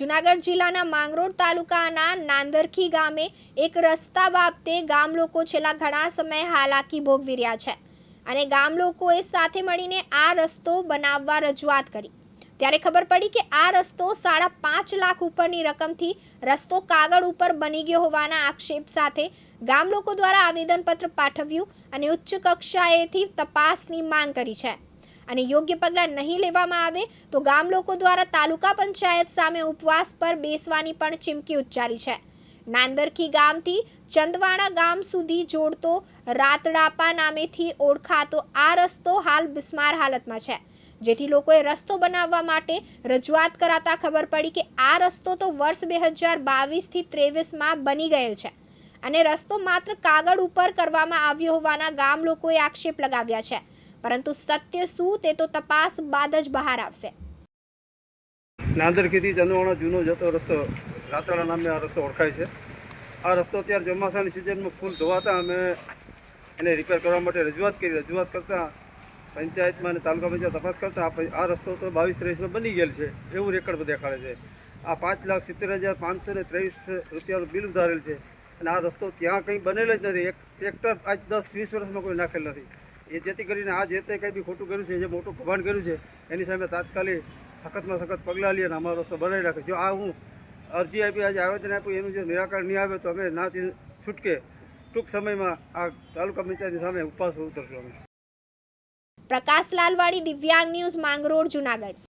જુનાગઢ જિલ્લાના માંગરોળ તાલુકાના નાંદરખી ગામે એક રસ્તા બાબતે ગામ લોકો છેલ્લા ઘણા સમય હાલાકી ભોગવી રહ્યા છે અને ગામ લોકોએ સાથે મળીને આ રસ્તો બનાવવા રજૂઆત કરી. ત્યારે ખબર પડી કે આ રસ્તો સાડા પાંચ લાખ ઉપરની રકમથી રસ્તો કાગળ ઉપર બની ગયો હોવાના આક્ષેપ સાથે ગામ લોકો દ્વારા આવેદનપત્ર પાઠવ્યું અને ઉચ્ચ કક્ષાએથી તપાસની માંગ કરી છે. અને યોગ્ય પગલાં નહીં લેવામાં આવે તો ગામ લોકો દ્વારા તાલુકા પંચાયત સામે ઉપવાસ પર બેસવાની પણ ચીમકી ઉચ્ચારી છે. નાંદરખી ગામથી ચંદવાણા ગામ સુધી જોડતો રાતડાપા નામેથી ઓળખાતો આ રસ્તો હાલ બિસ્માર હાલતમાં છે. જેથી લોકોએ રસ્તો બનાવવા માટે રજૂઆત કરાતા ખબર પડી કે આ રસ્તો તો વર્ષ બે હજાર બાવીસથી ત્રેવીસમાં બની ગયેલ છે અને રસ્તો માત્ર કાગળ ઉપર કરવામાં આવ્યો હોવાના ગામ લોકોએ આક્ષેપ લગાવ્યા છે. પરંતુ સત્ય શું તે તો તપાસ બાદ જ બહાર આવશે. નાંદરખીથી ચંદવાણા જૂનો જતો રસ્તો રાતળા નામે આ રસ્તો ઓળખાય છે. આ રસ્તો અત્યારે ચોમાસાની સિઝનમાં ફૂલ ધોવાતા અમે એને રિપેર કરવા માટે રજૂઆત કરી. રજૂઆત કરતાં પંચાયતમાં અને તાલુકા પંચાયત તપાસ કરતાં આ રસ્તો તો બાવીસ ત્રેવીસમાં બની ગયેલ છે. એવું રેકર્ડ દેખાડે છે. આ પાંચ લાખ સિત્તેર હજાર પાંચસો ને ત્રેવીસ રૂપિયાનું બિલ ઉધારેલ છે. અને આ રસ્તો ત્યાં કંઈ બનેલો જ નથી. એક ટ્રેક્ટર આજ દસ, વીસ વર્ષમાં કોઈ નાખેલ નથી. એ જેથી કરીને આ જે તે કંઈ બી ખોટું કર્યું છે જે મોટું કૌભાંડ કર્યું છે, એની સામે તાત્કાલિક સખતમાં સખત પગલાં લઈએ અને અમારો રસ્તો બનાવી રાખે. જો આ હું અરજી આપી, આજે આવેદન આપ્યું, એનું જો નિરાકરણ નહીં આવે તો અમે ના છૂટકે ટૂંક સમયમાં આ તાલુકા પંચાયતની સામે ઉપવાસ ઉતરશું અમે. પ્રકાશ લાલવાડી, દિવ્યાંગ ન્યૂઝ, માંગરોળ, જુનાગઢ.